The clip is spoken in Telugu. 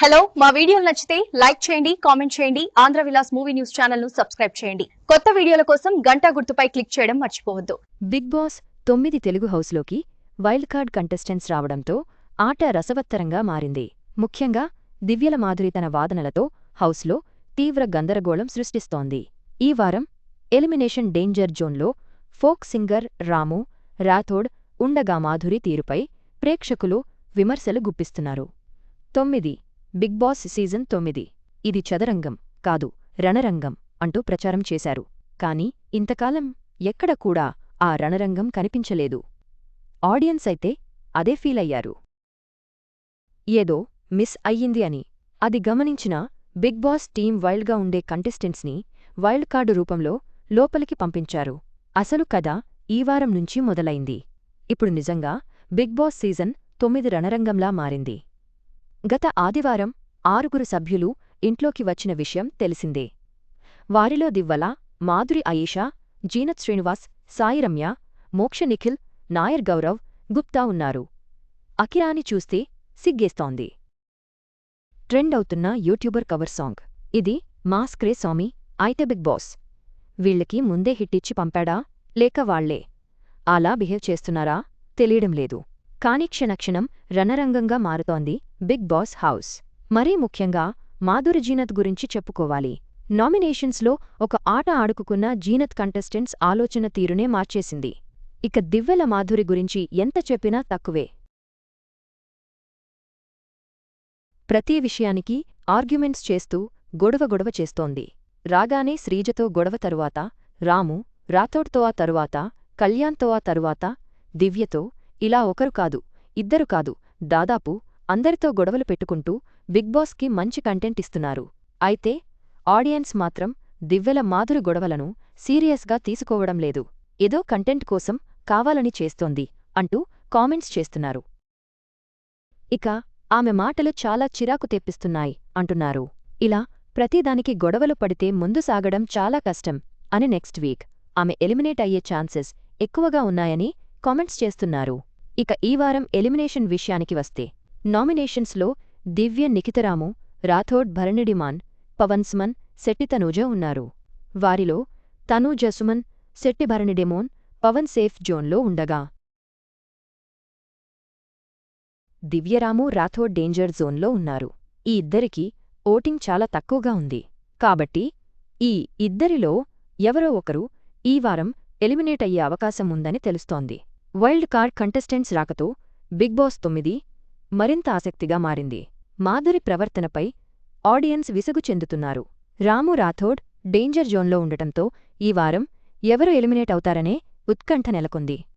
హలో మా వీడియోలు నచ్చితే లైక్ చేయండి కామెంట్ చేయండి ఆంధ్ర విలాస్ మూవీ న్యూస్ ఛానల్ను సబ్స్క్రైబ్ చేయండి. కొత్త వీడియోల కోసం గంట గుర్తుపై క్లిక్ చేయడం మర్చిపోవద్దు. బిగ్ బాస్ తొమ్మిది తెలుగు హౌస్లోకి వైల్డ్ కార్డ్ కంటెస్టెంట్స్ రావడంతో ఆట రసవత్తరంగా మారింది. ముఖ్యంగా దివ్యల మాధురి తన వాదనలతో హౌస్లో తీవ్ర గందరగోళం సృష్టిస్తోంది. ఈ వారం ఎలిమినేషన్ డేంజర్ జోన్లో ఫోక్ సింగర్ రాము రాథోడ్ ఉండగా మాధురి తీరుపై ప్రేక్షకులు విమర్శలు గుప్పిస్తున్నారు. తొమ్మిది బిగ్ బాస్ సీజన్ తొమ్మిది. ఇది చదరంగం కాదు రణరంగం అంటూ ప్రచారం చేశారు. కాని ఇంతకాలం ఎక్కడ కూడా ఆ రణరంగం కనిపించలేదు. ఆడియన్స్ అయితే అదే ఫీలయ్యారు ఏదో మిస్ అయ్యింది అని. అది గమనించిన బిగ్ బాస్ టీం వైల్డ్గా ఉండే కంటెస్టెంట్స్ని వైల్డ్ కార్డు రూపంలో లోపలికి పంపించారు. అసలు కథ ఈ వారం నుంచి మొదలైంది. ఇప్పుడు నిజంగా బిగ్ బాస్ సీజన్ తొమ్మిది రణరంగంలా మారింది. గత ఆదివారం ఆరుగురు సభ్యులు ఇంట్లోకి వచ్చిన విషయం తెలిసిందే. వారిలో దివ్వల మాధురి అయేషా జీనత్ శ్రీనివాస్ సాయిరమ్య మోక్ష నిఖిల్ నాయర్ గౌరవ్ గుప్తా ఉన్నారు. అకిరాని చూస్తే సిగ్గేస్తోంది. ట్రెండ్ అవుతున్న యూట్యూబర్ కవర్ సాంగ్. ఇది మాస్క్రే స్వామి అయితే బిగ్ బాస్. వీళ్ళకి ముందే హిట్టిచ్చి పంపాడా? లేక వాళ్ళే. అలా బిహేవ్ చేస్తున్నారా? తెలియడం లేదు. కాని క్షణక్షణం రణరంగంగా మారుతోంది బిగ్ బాస్ హౌస్. మరీ ముఖ్యంగా మాధురి జీనత్ గురించి చెప్పుకోవాలి. నామినేషన్స్లో ఒక ఆట ఆడుకున్న జీనత్ కంటెస్టెంట్స్ ఆలోచన తీరునే మార్చేసింది. ఇక దివ్వెల మాధురి గురించి ఎంత చెప్పినా తక్కువే. ప్రతి విషయానికి ఆర్గ్యుమెంట్స్ చేస్తూ గొడవ గొడవ చేస్తోంది. రాగానే శ్రీజతో గొడవ తరువాత రాము రాథోడ్తో ఆ తరువాత కళ్యాణ్తో ఆ తరువాత దివ్యతో ఇలా ఒకరు కాదు ఇద్దరు కాదు. దాదాపు అందరితో గొడవలు పెట్టుకుంటూ బిగ్ బాస్కి మంచి కంటెంట్ ఇస్తున్నారు. అయితే ఆడియన్స్ మాత్రం దివ్వెల మాధురి గొడవలను సీరియస్గా తీసుకోవడం లేదు. ఏదో కంటెంట్ కోసం కావాలని చేస్తోంది అంటూ కామెంట్స్ చేస్తున్నారు. ఇక ఆమె మాటలు చాలా చిరాకు తెప్పిస్తున్నాయి అంటున్నారు. ఇలా ప్రతిదానికి గొడవలు పడితే ముందు సాగడం చాలా కష్టం అని నెక్స్ట్ వీక్ ఆమె ఎలిమినేట్ అయ్యే ఛాన్సెస్ ఎక్కువగా ఉన్నాయని కామెంట్స్ చేస్తున్నారు. ఇక ఈ వారం ఎలిమినేషన్ విషయానికి వస్తే నామినేషన్స్లో దివ్య నిఖితరాము రాథోడ్ భరణిడిమాన్ పవన్స్మన్ శెట్టి తనూజ ఉన్నారు. వారిలో తనూజ సుమన్ శెట్టి భరణిడెమోన్ పవన్ సేఫ్ జోన్లో ఉండగా. దివ్యరాము రాథోడ్ డేంజర్ జోన్లో ఉన్నారు. ఈ ఇద్దరికీ ఓటింగ్ చాలా తక్కువగా ఉంది. కాబట్టి ఈ ఇద్దరిలో ఎవరో ఒకరు ఈ వారం ఎలిమినేట్ అయ్యే అవకాశం ఉందని తెలుస్తోంది. వైల్డ్ కార్డ్ కంటెస్టెంట్స్ రాకతో బిగ్ బాస్ తొమ్మిది మరింత ఆసక్తిగా మారింది. మాధురి ప్రవర్తనపై ఆడియన్స్ విసుగు చెందుతున్నారు. రాము రాథోడ్ డేంజర్ జోన్లో ఉండటంతో ఈ వారం ఎవరు ఎలిమినేట్ అవుతారనే ఉత్కంఠ నెలకొంది.